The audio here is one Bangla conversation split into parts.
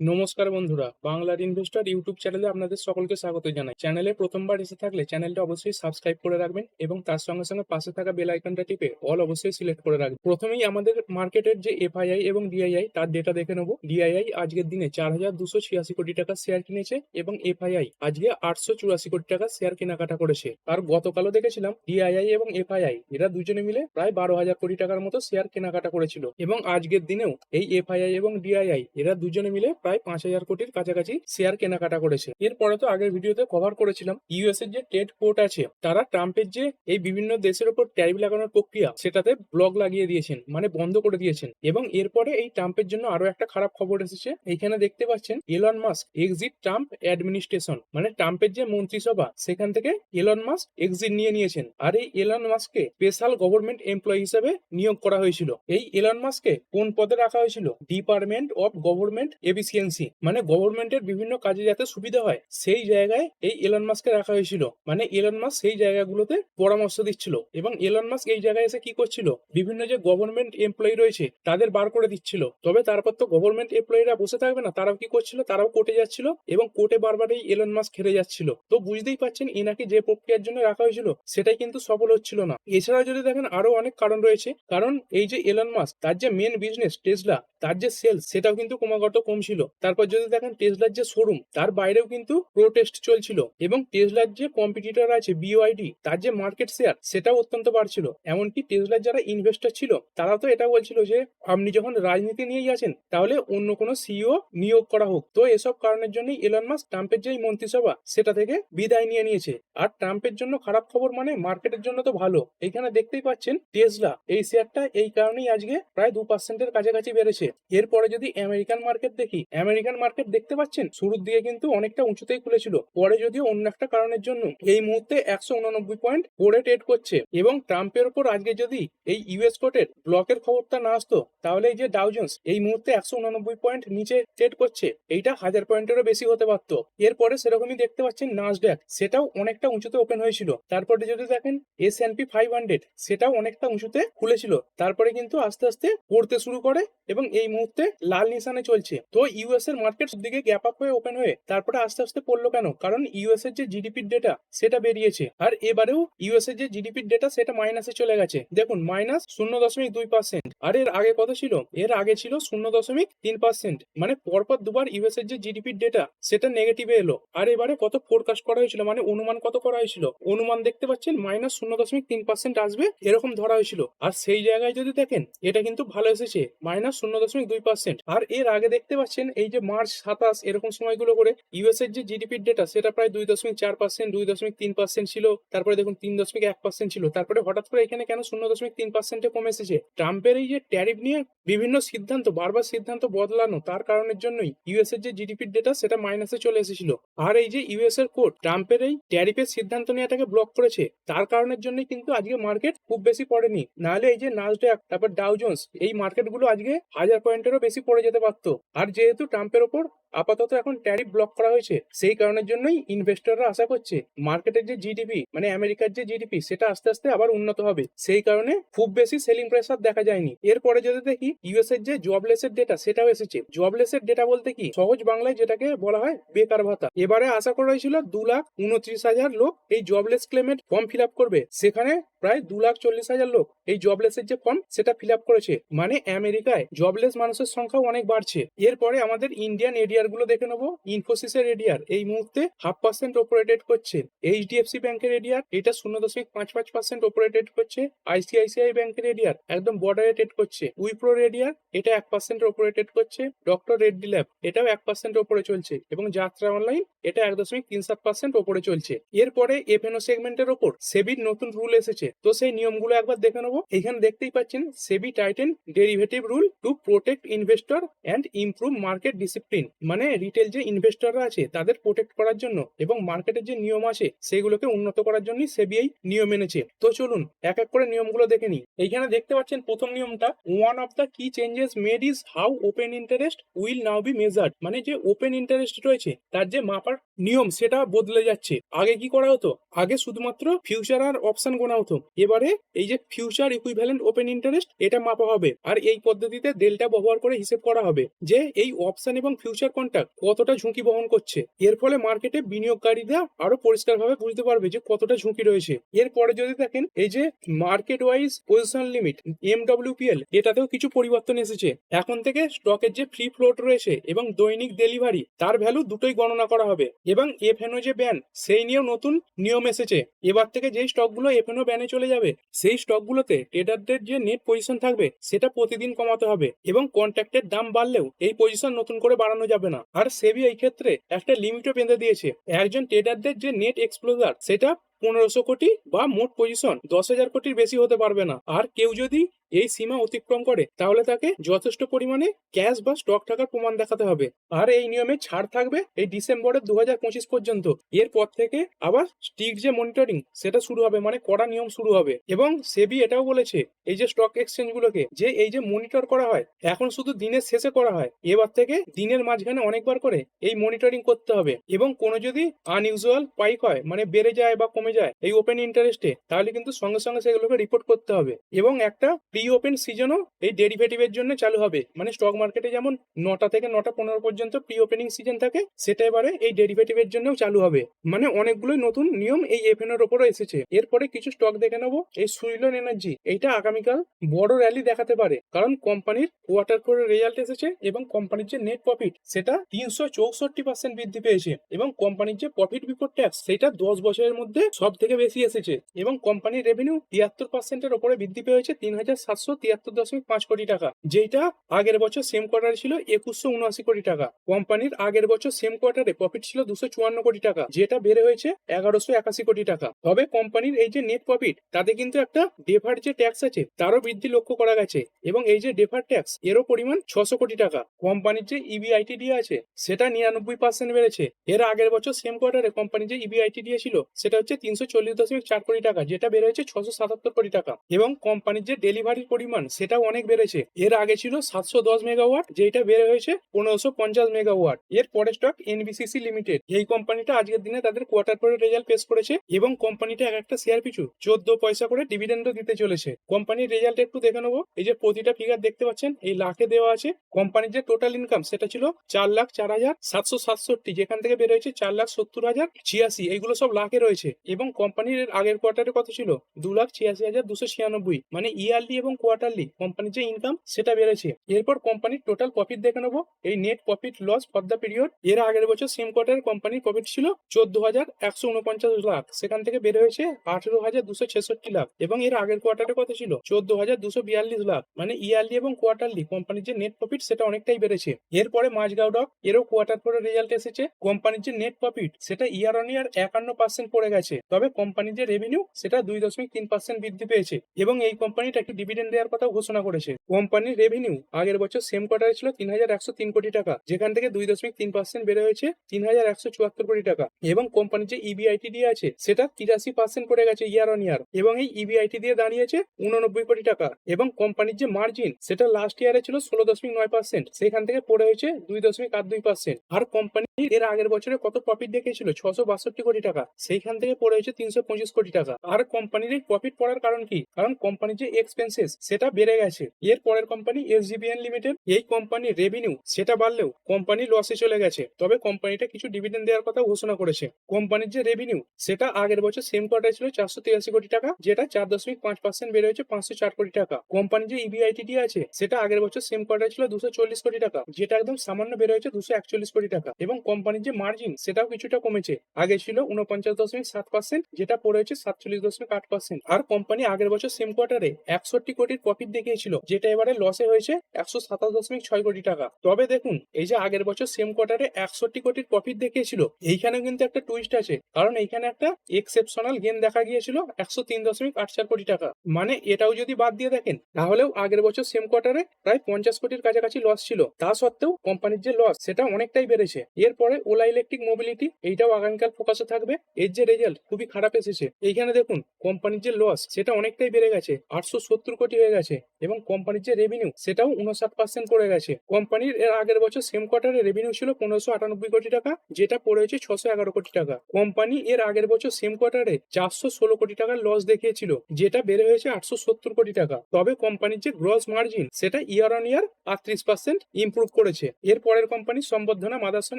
নমস্কার বন্ধুরা বাংলার ইনভেস্টর ইউটিউব চ্যানেলে আপনাদের সকলকে স্বাগত জানাই। চ্যানেলে প্রথমবার এসে থাকলে চ্যানেলটা অবশ্যই সাবস্ক্রাইব করে রাখবেন এবং তার সঙ্গে সঙ্গে পাশে থাকা বেল আইকনটা টিপে অল অবশ্যই সিলেক্ট করে রাখবেন। প্রথমেই আমাদের মার্কেটের যে এফআইআই এবং ডিআইআই, তার ডেটা দেখে নেব। ডিআইআই আজকের দিনে চার হাজার দুশো ছিয়াশি কোটি টাকা শেয়ার কিনেছে এবং এফআইআই আজকে আটশো চুরাশি কোটি টাকা শেয়ার কেনাকাটা করেছে। আর গতকালও দেখেছিলাম ডিআইআই এবং এফআইআই, এরা দুজনে মিলে প্রায় বারো হাজার কোটি টাকার মতো শেয়ার কেনাকাটা করেছিল। এবং আজকের দিনেও এই এফআইআই এবং ডিআইআই, এরা দুজনে মিলে প্রায় পাঁচ হাজার কোটির কাছাকাছি শেয়ার কেনাকাটা করেছে। এরপরে তো আগের ভিডিওতে কভার করেছিলাম ইউএস এর যে ট্রেড কোর্ট আছে, তারা ট্রাম্পের যে এই বিভিন্ন দেশের উপর ট্যারিফ লাগানোর প্রক্রিয়া, সেটাতে ব্লক লাগিয়ে দিয়েছেন মানে বন্ধ করে দিয়েছেন। এবং এরপরে এই ট্রাম্পের জন্য আরও একটা খারাপ খবর এসেছে এখানে দেখতে পাচ্ছেন Elon Musk exit Trump administration মানে ট্রাম্পের যে মন্ত্রিসভা, সেখান থেকে এলন মাস্ক এক্সিট নিয়ে নিয়েছেন। আর এই এলন মাস্ককে স্পেশাল গভর্নমেন্ট এমপ্লয়ি হিসেবে নিয়োগ করা হয়েছিল। এই এলন মাস্ককে কোন পদে রাখা হয়েছিল? ডিপার্টমেন্ট অফ গভর্নমেন্ট এফিসিয়েন্সি মানে গভর্নমেন্টের বিভিন্ন কাজে যাতে সুবিধা হয়, সেই জায়গায় এই এলন মাস্ককে রাখা হয়েছিল। মানে এলন মাস্ক সেই জায়গাগুলোতে পরামর্শ দিচ্ছিল এবং এলন মাস্ক এই জায়গায় এসে কি করছিল? বিভিন্ন যে গভর্নমেন্ট এমপ্লয়ি রয়েছে, তাদের বার করে দিচ্ছিল। তবে তারপর তো গভর্নমেন্ট এমপ্লয়িরা বসে থাকবে না, তারাও কি করছিল? তারাও কোর্টে যাচ্ছিল এবং কোর্টে বারবার এই এলন মাস্ক হেরে যাচ্ছিল। তো বুঝতেই পারছেন এনাকে যে প্রক্রিয়ার জন্য রাখা হয়েছিল, সেটাই কিন্তু সফল হচ্ছিল না। এছাড়াও যদি দেখেন আরও অনেক কারণ রয়েছে। কারণ এই যে এলন মাস্ক তার যে মেন বিজনেস টেসলা তার যে সেলস সেটাও কিন্তু ক্রমাগত কম ছিল তারপর যদি দেখেন টেসলার যে শোরুম তার বাইরেও কিন্তু প্রোটেস্ট চলছিল এবং টেসলার যে কম্পিটিটর আছে বিওআইডি তার যে মার্কেট শেয়ার সেটাও অত্যন্ত বাড়ছিল। এমনকি টেসলার যারা ইনভেস্টর ছিল, তারা তো এটা বলছিল যে, আপনি যখন রাজনীতি নিয়েই আছেন, তাহলে অন্য কোনো সিইও নিয়োগ করা হোক। তো এসব কারণের জন্যই এলন মাস ট্রাম্পের যে মন্ত্রিসভা, সেটা থেকে বিদায় নিয়ে নিয়েছে। আর ট্রাম্পের জন্য খারাপ খবর মানে মার্কেটের জন্য তো ভালো। এখানে দেখতেই পাচ্ছেন টেসলা এই শেয়ারটা এই কারণেই আজকে প্রায় দু পার্সেন্টের কাছাকাছি বেড়েছে। এরপরে যদি আমেরিকান মার্কেট দেখি আমেরিকান মার্কেট দেখতে পাচ্ছেন? শুরুর দিকে কিন্তু অনেকটা উঁচুতেই খুলেছিল। পরে যদিও অন্য একটা কারণের জন্য এই মুহূর্তে একশো উননব্বই পয়েন্ট পরে ট্রেড করছে। এবং ট্রাম্পের উপর আজকে যদি এই ইউএস কোর্টের ব্লকের খবরটা না আসতো, তাহলে এই যে ডাউজন্স এই মুহূর্তে একশো উননব্বই পয়েন্ট নিচে ট্রেড করছে। এইটা হাজার পয়েন্টেরও বেশি হতে পারতো। এরপরে সেরকমই দেখতে পাচ্ছেন নাসড্যাক সেটাও অনেকটা উঁচুতে ওপেন হয়েছিল। তারপরে যদি দেখেন S and P five hundred সেটাও অনেকটা উঁচুতে খুলেছিল। তারপরে কিন্তু আস্তে আস্তে পড়তে শুরু করে এবং এই মুহূর্তে লাল নিশানে চলছে। তো ইউএস এর মার্কেট দিকে গ্যাপ আপ হয়ে ওপেন হয়ে তারপরে আস্তে আস্তে পড়ল কেন? কারণ ইউএস এর যে জিডিপির ডেটা সেটা বেরিয়েছে। আর এবারেও ইউএস এর যে জিডিপির ডেটা সেটা মাইনাসে চলে গেছে। দেখুন মাইনাস শূন্য দশমিক দুই পার্সেন্ট আর এর আগে কত ছিল? এর আগে ছিল শূন্য দশমিক তিন পার্সেন্ট মানে পরপর দুবার ইউএস এর যে জিডিপির ডেটা সেটা নেগেটিভে এলো। আর এবারে কত ফোরকাস্ট করা হয়েছিল? মানে অনুমান কত করা হয়েছিল? অনুমান দেখতে পাচ্ছেন মাইনাস শূন্য দশমিক তিন পার্সেন্ট আসবে, এরকম ধরা হয়েছিল। আর সেই জায়গায় যদি দেখেন, এটা কিন্তু ভালো এসেছে মাইনাস শূন্য দশমিক দুই পার্সেন্ট আর এর আগে দেখতে পাচ্ছেন এই যে মার্চ সাতাশ এরকম সময়গুলো করে ইউএস এর যে জিডিপির ডেটা সেটা প্রায় দুই দশমিক চার পার্সেন্ট দুই দশমিক তিন পার্সেন্ট ছিল। তারপরে দেখুন তিন দশমিক এক পার্সেন্ট ছিল। তারপরে হঠাৎ করে এখানে কেন শূন্য দশমিক তিন পার্সেন্টে কমে এসেছে? ট্রাম্পের এই যে ট্যারিফ নিয়ে বিভিন্ন সিদ্ধান্ত, বারবার সিদ্ধান্ত বদলানো, তার কারণের জন্যই ইউএস এর যে জিডিপি ডেটা সেটা মাইনাসে চলে এসেছিল। আর এই যে ইউএস এর কোর্ট ট্রাম্পের এই ট্যারিফের সিদ্ধান্ত নেওয়াটাকে ব্লক করেছে, তার কারণের জন্যই কিন্তু আজকে মার্কেট খুব বেশি পড়েনি। নাহলে এই যে নাসডাক তারপর ডাউজন্স এই মার্কেটগুলো আজকে হাজার পয়েন্টেরও বেশি পড়ে যেতে পারতো। আর যেহেতু ট্রাম্পের ওপর আপাতত এখন ট্যারিফ ব্লক করা হয়েছে, সেই কারণের জন্যই ইনভেস্টররা আশা করছে মার্কেটের যে জিডিপি মানে আমেরিকার যে জিডিপি সেটা আস্তে আস্তে আবার উন্নত হবে। সেই কারণে খুব বেশি সেলিং প্রেসার দেখা যায়নি। এরপরে যদি দেখি ইউএস এর যে জবলেস এর ডেটা সেটাও এসেছে। জবলেস এর ডেটা বলতে কি? সহজ বাংলায় যেটাকে বলা হয় বেকার ভাতা। এবারে আশা করা হয়েছিল দু লাখ উনত্রিশ হাজার লোক এই জবলেস ক্লেমের ফর্ম ফিল আপ করবে। সেখানে প্রায় দু লাখ চল্লিশ হাজার লোক এই জবলেস এর যে ফর্ম সেটা ফিল আপ করেছে। মানে আমেরিকায় জবলেস মানুষের সংখ্যাও অনেক বাড়ছে। এরপরে আমাদের ইন্ডিয়ান এরিয়ারগুলো দেখে নেব। ইনফোসিসের এরিয়ার এই মুহূর্তে হাফ পার্সেন্ট ওপরে ট্রেড করছে এইচডিএফসি ব্যাংকের এরিয়ার এটা শূন্য দশমিক পাঁচ পাঁচ পার্সেন্ট ওপরে ট্রেড করছে আইসিআইসিআই ব্যাংকের এরিয়ার একদম বর্ডারে ট্রেড করছে। উইপ্রোর এরিয়ার এটা এক পার্সেন্ট ওপরে ট্রেড করছে। ডক্টর রেড্ডি ল্যাব এটাও এক পার্সেন্ট ওপরে চলছে। এবং যাত্রা অনলাইন এটা এক দশমিক তিন সাত পার্সেন্ট ওপরে চলছে। এরপরে এফএনও সেগমেন্টের ওপর সেবির নতুন রুল এসেছে। তো সেই নিয়মগুলো একবার দেখে নেব। এখানে দেখতেই পাচ্ছেন SEBI tightens derivative rule to protect investor and improve market discipline মানে রিটেল যে ইনভেস্টররা আছে, তাদের প্রোটেক্ট করার জন্য এবং মার্কেটের যে নিয়ম আছে, সেগুলোকে উন্নত করার জন্যই সেবিআই নিয়ম এনেছে। তো চলুন, এক এক করে নিয়মগুলো দেখে নিই। এইখানে দেখতে পাচ্ছেন প্রথম নিয়মটা one of the key changes made is how open interest will now be measured মানে যে ওপেন ইন্টারেস্ট রয়েছে, তার যে মাপার নিয়ম সেটা বদলে যাচ্ছে। আগে কি করা হতো? আগে শুধুমাত্র ফিউচার আর অপশন গোনা হতো। এবারে এই যে ফিউচার ইকুইভ্যালেন্ট ওপেন ইন্টারেস্ট এটা মাপা হবে। আর এই পদ্ধতিতে ডেল্টা ব্যবহার করে হিসেব করা হবে যে এই অপশন এবং ফিউচার কন্ট্রাক্ট কতটা ঝুঁকি বহন করছে। এর ফলে মার্কেটে বিনিয়োগকারীরা আরও পরিষ্কারভাবে বুঝতে পারবে যে কতটা ঝুঁকি রয়েছে। এরপরে যদি দেখেন, এই যে market wise position limit M MWPL এটাতেও কিছু পরিবর্তন এসেছে। এখন থেকে স্টকের যে ফ্রি ফ্লোট রয়েছে এবং দৈনিক ডেলিভারি তার ভ্যালু দুটোই গণনা করা হবে। এবং এফএনও যে ব্যান সেই নিয়েও নতুন নিয়ম এসেছে। এবার থেকে যেই স্টকগুলো এফএনও ব্যানে চলে যাবে, সেই স্টকগুলোতে ট্রেডারদের যে নেট পজিশন থাকবে, সেটা প্রতিদিন কমাতে হবে এবং কন্ট্রাক্টের দাম বাড়লেও এই পজিশন নতুন করে বাড়ানো যাবে না। আর সেবি এই ক্ষেত্রে একটা লিমিটও বেঁধে দিয়েছে। একজন ট্রেডারদের যে নেট এক্সপ্লোজার সেটা পনেরোশো কোটি বা মোট পজিশন দশ হাজার কোটির বেশি হতে পারবে না। আর কেউ যদি এই সীমা অতিক্রম করে, তাহলে তাকে যথেষ্ট পরিমাণে ক্যাশ বা স্টক থাকার প্রমাণ দেখাতে হবে। আর এই নিয়মে ছাড় থাকবে এই ডিসেম্বরের দু হাজার পঁচিশ পর্যন্ত। এরপর থেকে আবার স্টিক যে মনিটরিং সেটা শুরু হবে মানে কড়া নিয়ম শুরু হবে। এবং সেবি এটাও বলেছে, এই যে স্টক এক্সচেঞ্জ গুলোকে, যে এই যে মনিটর করা হয়, এখন শুধু দিনের শেষে করা হয়। এবার থেকে দিনের মাঝখানে অনেকবার করে এই মনিটরিং করতে হবে। এবং কোনো যদি আনইউজুয়াল পাইক হয় মানে বেড়ে যায় বা কমে যায়, এই ওপেন ইন্টারেস্টে তাহলে কিন্তু সঙ্গে সঙ্গে সেগুলোকে রিপোর্ট করতে হবে। এবং একটা প্রি ওপেন সিজনও এই ডেরিভেটিভের জন্য চালু হবে। মানে স্টক মার্কেটে যেমন নটা থেকে নটা পনেরো পর্যন্ত প্রি ওপেনিং সিজন থাকে, সেটা এবারে এই ডেরিভেটিভের জন্যও চালু হবে। মানে অনেকগুলোই নতুন নিয়ম এই এফএন এর ওপরও এসেছে। এরপরে কিছু স্টক দেখে নেব, এই সুইলন এনার্জি এইটা আগামীকাল বড় র্যালি দেখাতে পারে। কারণ কোম্পানির কোয়ার্টার ফোর রেজাল্ট এসেছে এবং কোম্পানির যে নেট প্রফিট সেটা তিনশো চৌষট্টি পার্সেন্ট বৃদ্ধি পেয়েছে এবং কোম্পানির যে প্রফিট বিফোর ট্যাক্স সেটা দশ বছরের মধ্যে সব থেকে বেশি এসেছে এবং কোম্পানির রেভিনিউ তিয়াত্তর পার্সেন্টের ওপরে বৃদ্ধি পেয়েছে তিন হাজার সাতশো তিয়াত্তর দশমিক পাঁচ কোটি টাকা যেটা আগের বছর সেম কোয়ার্টারে ছিল একুশশো উনআশি কোটি টাকা। কোম্পানির আগের বছর সেম কোয়ার্টারে প্রফিট ছিল দুশো চুয়ান্ন কোটি টাকা, যেটা বেড়ে হয়েছে এগারোশো একাশি কোটি টাকা। তবে কোম্পানির এই যে নেট প্রফিট তাতে কিন্তু একটা ডেফার যে ট্যাক্স আছে, তারও বৃদ্ধি লক্ষ্য করা গেছে। এবং এই যে ডেফার ট্যাক্স এরও পরিমাণ ছশো কোটি টাকা। কোম্পানির যে E ইবিআইটিডি আছে, সেটা নিরানব্বই পার্সেন্ট বেড়েছে। এর আগের বছর সেম কোয়ার্টারে কোম্পানির যে E ইবিআইটিডি ছিল, সেটা হচ্ছে তিনশো চল্লিশ দশমিক চার কোটি টাকা, যেটা বেড়ে হয়েছে ছশো সাতাত্তর কোটি টাকা। এবং কোম্পানির যে ডেলিভারির পরিমাণ সেটাও অনেক বেড়েছে। এর আগে ছিল সাতশো দশ মেগাওয়াট যেটা বেড়ে হয়েছে পনেরোশো পঞ্চাশ মেগাওয়াট। এর পরে স্টক এনবিসিসি লিমিটেড। এই কোম্পানিটা আজকের দিনে তাদের কোয়ার্টার পরে রেজাল্ট পেশ করেছে এবং কোম্পানিটা এক একটা শেয়ার পিছু চোদ্দ পয়সা করে ডিভিডেন্ডও দিতে চলেছে। কোম্পানির রেজাল্ট একটু দেখে নেব। এই যে প্রতিটা ফিগার দেখতে পাচ্ছেন, এই লাখে দেওয়া আছে। কোম্পানির যে টোটাল ইনকাম সেটা ছিল চার লাখ চার হাজার সাতশো সাতষট্টি, যেখান থেকে বের হয়েছে চার লাখ সত্তর হাজার ছিয়াশি। এইগুলো সব লাখে রয়েছে এবং কোম্পানির আগের কোয়ার্টারে কত ছিল দু লাখ ছিয়াশি হাজার দুশো ছিয়ানব্বই। মানে ইয়ারলি এবং কোয়ার্টারলি কোম্পানির যে ইনকাম সেটা বেড়েছে। এরপর কোম্পানির টোটাল প্রফিট দেখে নেব। এই net profit loss for the period এর আগের বছর সেম কোয়ার্টার কোম্পানির প্রফিট ছিল চোদ্দ হাজার একশো উনপঞ্চাশ লাখ। সেখান থেকে বেড়ে হয়েছে আঠেরো হাজার দুশো ছেষট্টি লাখ এবং এর আগের কোয়ার্টারে কত ছিল চোদ্দ হাজার দুশো বিয়াল্লিশ লাখ। মানে ইয়ারলি এবং কোয়ার্টারলি কোম্পানির যে নেট প্রফিট সেটা অনেকটাই বেড়েছে। এরপরে মাঝগাঁও ডক এরও কোয়ার্টার পরে রেজাল্ট এসেছে। কোম্পানির যে নেট প্রফিট সেটা ইয়ার অন ইয়ার একান্ন পার্সেন্ট পড়ে গেছে। তবে কোম্পানির যে রেভিনিউ সেটা দুই দশমিক তিন পার্সেন্ট বৃদ্ধি পেয়েছে। এবং এই কোম্পানিটা একটি ডিভিডেন্ড দেওয়ার কথা ঘোষণা করেছে। কোম্পানির রেভিনিউ আগের বছর সেম কোয়ার্টারে ছিল তিন হাজার একশো তিন কোটি টাকা, যেখান থেকে দুই দশমিক তিন পার্সেন্ট বেড়ে হয়েছে তিন হাজার একশো চুয়াত্তর কোটি টাকা। এবং কোম্পানির যে E ইবিআইটি দিয়ে আছে, সেটা তিরাশি পার্সেন্ট পড়ে গেছে ইয়ার অন ইয়ার এবং এই E ইবিআইটি দিয়ে দাঁড়িয়েছে উননব্বই কোটি টাকা। এবং কোম্পানির যে মার্জিন সেটা লাস্ট ইয়ারে ছিল ষোলো দশমিক নয় পার্সেন্ট সেখান থেকে পড়ে হয়েছে দুই দশমিক আট দুই পার্সেন্ট আর কোম্পানি এর আগের বছরে কত প্রফিট দেখিয়েছিল? ছশো বাষট্টি কোটি টাকা। সেইখান থেকে পড়ে হয়েছে তিনশো পঁচিশ কোটি টাকা। আর কোম্পানির এই প্রফিট পড়ার কারণ কি? কারণ কোম্পানির যে এক্সপেন্সেস সেটা বেড়ে গেছে। এর পরের কোম্পানি এসজিবিএন লিমিটেড এই কোম্পানির রেভিনিউ সেটা বাড়লেও কোম্পানি লসে চলে গেছে। তবে কোম্পানিটা কিছু ডিভিডেন্ড দেওয়ার কথা ঘোষণা করেছে। কোম্পানির যে রেভিনিউ সেটা আগের বছর সেম কোয়ার্টার ছিল চারশো তিরাশি কোটি টাকা, যেটা চার দশমিক পাঁচ পার্সেন্ট বেড়ে হয়েছে পাঁচশো চার কোটি টাকা। কোম্পানির যে E ইবিআইটি আছে, সেটা আগের বছর সেম কোয়ার্টার ছিল দুশো চল্লিশ কোটি টাকা, যেটা একদম সামান্য বেড়ে হয়েছে দুশো একচল্লিশ কোটি টাকা। এবং কোম্পানির যে মার্জিন সেটাও কিছুটা কমেছে। আগে ছিল উনপঞ্চাশ দশমিক সাত পার্সেন্ট যেটা পড়ে সাতচল্লিশ দশমিক আট পার্সেন্ট আর কোম্পানি আগের বছর সেম কোয়ার্টারে একষট্টি কোটির প্রফিট দেখিয়েছিল, যেটা এবারে লসে হয়েছে একশো সাতাশ দশমিক ছয় কোটি টাকা। তবে দেখুন, এই যে আগের বছর সেম কোয়ার্টারে একষট্টি কোটির প্রফিট দেখিয়েছিল, এইখানে কিন্তু একটা টুইস্ট আছে। কারণ এইখানে একটা এক্সেপশনাল গেন দেখা গিয়েছিল একশো তিন দশমিক আট চার কোটি টাকা। মানে এটাও যদি বাদ দিয়ে দেখেন, তাহলেও আগের বছর সেম কোয়ার্টারে প্রায় পঞ্চাশ কোটির কাছাকাছি লস ছিল। তা সত্ত্বেও কোম্পানির যে লস সেটা অনেকটাই বেড়েছে। এর এরপরে ওলা ইলেকট্রিক মোবিলিটি এইটাও আগামীকাল ফোকাসে থাকবে। এর যে রেজাল্ট খুবই খারাপ এসেছে। এইখানে দেখুন কোম্পানির যে লস সেটা অনেকটাই বেড়ে গেছে। আটশো সত্তর কোটি হয়ে গেছে এবং কোম্পানির যে রেভিনিউ সেটাও উনষাট পার্সেন্ট পড়ে গেছে। কোম্পানির এর আগের বছর সেম কোয়ার্টারে রেভিনিউ ছিল পনেরোশো আটানব্বই কোটি টাকা, যেটা পড়ে হয়েছে ছশো এগারো কোটি টাকা। কোম্পানি এর আগের বছর সেম কোয়ার্টারে চারশো ষোলো কোটি টাকার লস দেখিয়েছিল, যেটা বেড়ে হয়েছে আটশো সত্তর কোটি টাকা। তবে কোম্পানির যে গ্রস মার্জিন সেটা ইয়ার অন ইয়ার আটত্রিশ পার্সেন্ট ইম্প্রুভ করেছে। এর পরের কোম্পানি সম্বর্ধনা মাদারসন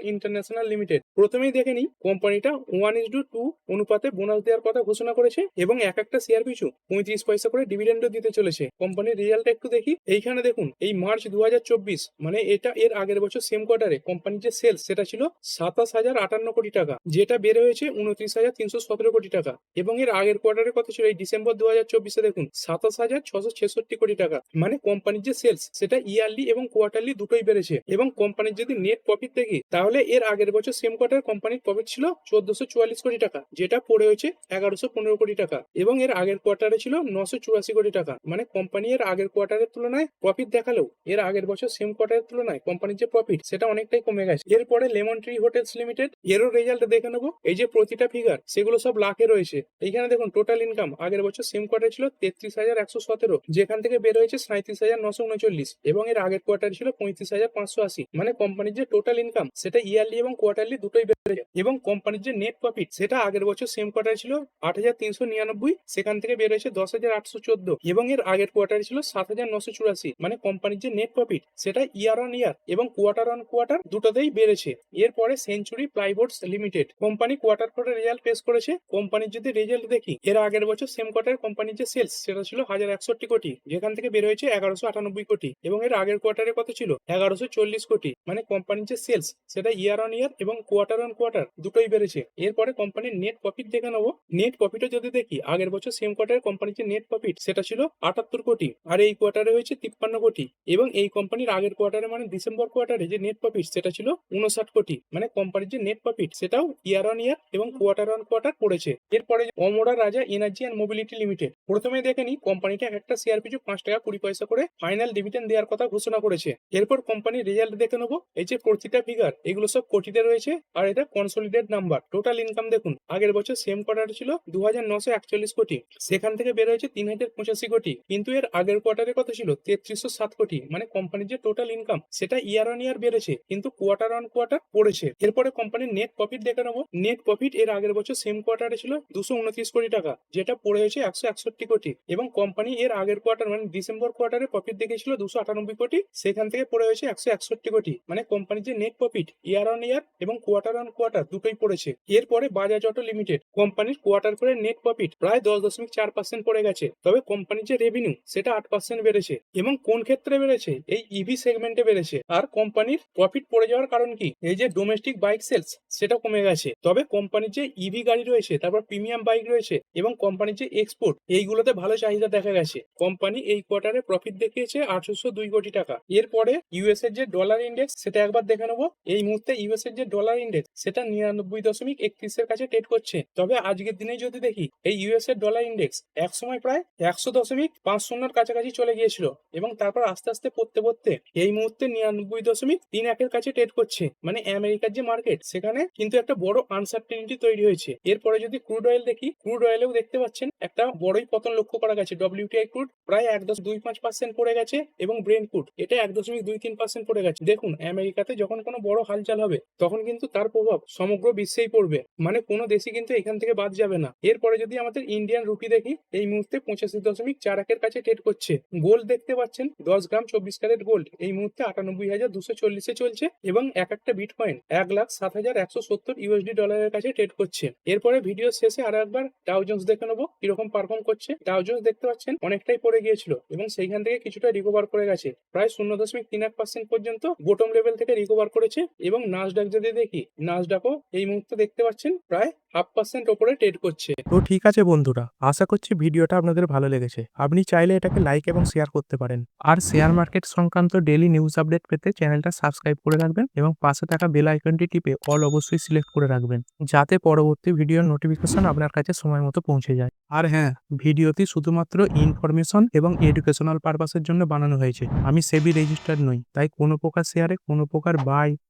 ইন্টারন্যাশনাল লিমিটেড। প্রথমেই দেখে নিই, কোম্পানিটা ওয়ান ইস টু টু অনুপাতে বোনাস দেওয়ার কথা ঘোষণা করেছে এবং এক একটা শেয়ার পিছু পঁয়ত্রিশ পয়সা করে ডিভিডেন্ডও দিতে চলেছে। কোম্পানির রেজাল্টটা একটু দেখি। এইখানে দেখুন, এই মার্চ দু হাজার চব্বিশ মানে এটা এর আগের বছর সেম কোয়ার্টারে কোম্পানির যে সেলস সেটা ছিল সাতাশ হাজার আটান্ন কোটি টাকা, যেটা বেড়ে হয়েছে উনত্রিশ হাজার তিনশো সতেরো কোটি টাকা। এবং এর আগের কোয়ার্টারের কথা ছিল, এই ডিসেম্বর দু হাজার চব্বিশে দেখুন, সাতাশ হাজার ছশো ছেষট্টি কোটি টাকা। মানে কোম্পানির যে সেলস সেটা ইয়ারলি এবং কোয়ার্টারলি দুটোই বেড়েছে। এবং কোম্পানির যদি নেট প্রফিট দেখি, তাহলে এর আগের বছর সেম কোয়ার্টার কোম্পানির প্রফিট ছিল চোদ্দশো চুয়াল্লিশ কোটি টাকা, যেটা পড়ে হয়েছে এগারোশো পনেরো কোটি টাকা এবং এর আগের কোয়ার্টারে ছিল নশো চুরাশি কোটি টাকা। মানে কোম্পানি এর আগের কোয়ার্টারের তুলনায় প্রফিট দেখালেও এর আগের বছর সেম কোয়ার্টারের তুলনায় কোম্পানির যে প্রফিট সেটা অনেকটাই কমে গেছে। এরপরে লেমন ট্রি হোটেলস লিমিটেড এরও রেজাল্ট দেখে নেব। এই যে প্রতিটা ফিগার সেগুলো সব লাখে রয়েছে। এইখানে দেখুন টোটাল ইনকাম আগের বছর সেম কোয়ার্টার ছিল তেত্রিশ হাজার একশো সতেরো, যেখান থেকে বের হয়েছে সাঁত্রিশ হাজার নশো উনচল্লিশ এবং এর আগের কোয়ার্টার ছিল পঁয়ত্রিশ হাজার পাঁচশো আশি। মানে কোম্পানির যে টোটাল ইনকাম সেটা ইয়ারলি এবং কোয়ার্টারলি দুটোই বেড়ে যায় এবং কোম্পানির যে নেট প্রফিট সেটা আগের বছর সেম কোয়ার্টার ছিল আট হাজার তিনশো নিরানব্বই, সেখান থেকে হয়েছে দশ হাজার আটশো চোদ্দ এবং এর আগের কোয়ার্টার ছিল সাত হাজার নশো চুরাশি। মানে কোম্পানির যে নেট প্রফিট সেটা ইয়ার অন ইয়ার এবং কোয়ার্টার অন কোয়ার্টার দুটোতেই বেড়েছে। এরপরে Century plyboards limited company quarter পরে রেজাল্ট পেশ করেছে। কোম্পানির যদি রেজাল্ট দেখি, এর আগের বছর সেম কোয়ার্টার কোম্পানির যে সেলস সেটা ছিল হাজার একষট্টি কোটি। যেখান থেকে বের হয়েছে এগারোশো আটানব্বই কোটি এবং এর আগের কোয়ার্টারে কত ছিল? এগারোশো চল্লিশ কোটি। মানে কোম্পানির যে সেলস সেটা ইয়ার অন ইয়ার এবং কোয়ার্টার অন কোয়ার্টার দুটোই বেড়েছে। এরপরে কোম্পানির নেট প্রফিট দেখে নেব। নেট প্রফিটও যদি দেখি, আগের বছর সেম কোয়ার্টারে কোম্পানির যে নেট প্রফিট সেটা ছিল আটাত্তর কোটি। আর এই কোয়ার্টারে হয়েছে তিপ্পান্ন কোটি। এবং এই কোম্পানির আগের কোয়ার্টারে মানে ডিসেম্বর কোয়ার্টারে যে নেট প্রফিট সেটা ছিল উনষাট কোটি। মানে কোম্পানির যে নেট প্রফিট সেটাও ইয়ার অন ইয়ার এবং কোয়ার্টার অন কোয়ার্টার পড়েছে। এরপরে অমরা রাজা এনার্জি অ্যান্ড মোবিলিটি লিমিটেড প্রথমে দেখে নিই কোম্পানিটা এক একটা শেয়ার পিছু পাঁচ টাকা কুড়ি পয়সা করে ফাইনাল ডিভিডেন্ড দেওয়ার কথা ঘোষণা করেছে। এরপর কোম্পানির রেজাল্ট দেখে নেব। এই যে প্রতিটা ফিগার এগুলো সব কোটিতে রয়েছে, আর এটা কনসোলিডেট নাম্বার টোটাল ইনকাম দেখুন, আগের বছর সেম কোয়ার্টারে ছিল দু হাজার নশো একচল্লিশ কোটি, সেখান থেকে বের হয়েছে তিন হাজার পঁচাশি কোটি, কিন্তু এর আগের কোয়ার্টারে কত ছিল তেত্রিশশো সাত কোটি মানে কোম্পানির যে টোটাল ইনকাম সেটা ইয়ার অন ইয়ার বেড়েছে, কিন্তু কোয়ার্টার অন কোয়ার্টার পড়েছে। এরপরে কোম্পানির নেট প্রফিট দেখে নেব নেট প্রফিট এর আগের বছর সেম কোয়ার্টারে ছিল দুশো উনত্রিশ কোটি টাকা, যেটা পড়ে হয়েছে একশো একষট্টি কোটি, এবং কোম্পানি এর আগের কোয়ার্টার মানে ডিসেম্বর কোয়ার্টারে প্রফিট দেখেছিল দুশো আটানব্বই কোটি, সেখান থেকে পড়ে হয়েছে একশো একষট্টি কোটি মানে কোম্পানির যে net profit year on year এবং কোয়ার্টার অন কোয়ার্টার দুটোই পড়েছে। এরপরে বাজাজ অটো লিমিটেড কোম্পানির কোয়ার্টার করে নেট প্রফিট প্রায় দশ দশমিক চার পার্সেন্ট পড়ে গেছে। তবে কোম্পানির যে রেভিনিউ সেটা আট পার্সেন্ট বেড়েছে এবং কোন ক্ষেত্রে বেড়েছে? এই ইভি সেগমেন্টে বেড়েছে। আর কোম্পানির প্রফিট পড়ে যাওয়ার কারণ কি? এই যে ডোমেস্টিক বাইক সেলস সেটা কমে গেছে। তবে কোম্পানির যে ইভি গাড়ি রয়েছে, তারপর প্রিমিয়াম বাইক রয়েছে এবং কোম্পানির যে এক্সপোর্ট এইগুলোতে ভালো চাহিদা দেখা গেছে। কোম্পানি এই কোয়ার্টারে প্রফিট দেখিয়েছে আটশোশো দুই কোটি টাকা। এরপরে ইউএস এর যে ডলার ইন্ডেক্স সেটা একবার দেখে নেব। এই মুহূর্তে ইউএস এর যে ডলার ইন্ডেক্স সেটা নিরানব্বই দশমিক একত্রিশের কাছে ট্রেড করছে। তবে আজকের দিনে যদি দেখি, এই ইউএস এর ডলার ইন্ডেক্স এক সময় প্রায় একশো দশমিক পাঁচ শূন্যর কাছাকাছি চলে গিয়েছিল এবং তারপর আস্তে আস্তে পড়তে পড়তে এই মুহূর্তে নিরানব্বই দশমিক তিন একের কাছে ট্রেড করছে। মানে আমেরিকার যে মার্কেট সেখানে কিন্তু একটা বড় আনসার্টেনিটি তৈরি হয়েছে। এরপরে যদি ক্রুড অয়েল দেখি ক্রুড অয়েলেও দেখতে পাচ্ছেন, একটা বড়ই পতন লক্ষ্য করা গেছে। ডব্লিউটিআই ক্রুড প্রায় এক দশ দুই পাঁচ পার্সেন্ট পড়ে গেছে এবং ব্রেন ক্রুড এটা এক দশমিক দুই তিন পার্সেন্ট পড়ে গেছে। দেখুন, আমেরিকাতে যখন কোনো বড় হালচাল হবে তখন কিন্তু তার প্রভাব সমগ্র বিশ্বেই পড়বে। মানে কোনো দেশই কিন্তু এখান থেকে বাদ যাবে না। এরপরে যদি আমাদের ইন্ডিয়ান রুপি দেখি, এই মুহূর্তে পঁচাশি দশমিক চার একের কাছে ট্রেড করছে। গোল্ড দেখতে পাচ্ছেন, দশ গ্রাম চব্বিশ ক্যারেট গোল্ড এই মুহূর্তে আটানব্বই হাজার দুশো চল্লিশে চলছে এবং এক একটা বিটকয়েন এক লাখ সাত হাজার একশো সত্তর ইউএসডি ডলারের কাছে ট্রেড করছে। এরপরে ভিডিও শেষে আরও একবার ডাউজন্স দেখে নেব, কীরকম পারফর্ম করছে। ডাউজন্স দেখতে পাচ্ছেন, অনেকটাই পড়ে গিয়েছিল এবং সেইখান থেকে কিছুটা রিকভার করে গেছে। প্রায় শূন্য দশমিক তিন এক পার্সেন্ট পর্যন্ত বোটম লেভেল থেকে রিকভার করেছে এবং নাসডাক যদি দেখি নাসডাকও এই মুহূর্তে দেখতে পাচ্ছেন প্রায় হাফ পার্সেন্ট ওপরে ট্রেড করছে। তো ঠিক আছে বন্ধুরা, আশা করছি ভিডিওটা আপনাদের ভালো লেগেছে। আপনি চাইলে এটাকে লাইক এবং শেয়ার করতে পারেন। আর শেয়ার মার্কেট সংক্রান্ত ডেলি নিউজ আপডেট পেতে চ্যানেলটা সাবস্ক্রাইব করে রাখবেন এবং পাশে থাকা বেল আইকনটি টিপে অল অবশ্যই সিলেক্ট করে রাখবেন, যাতে পরবর্তী ভিডিওর নোটিফিকেশন আপনার কাছে সময় মতো পৌঁছে যায়। আর হ্যাঁ ভিডিওটি শুধুমাত্র ইনফরমেশন এবং এডুকেশনাল পারপাসের জন্য বানানো হয়েছে। আমি সেবি রেজিস্টার্ড নই, তাই কোনো প্রকার শেয়ারে কোনো প্রকার বাই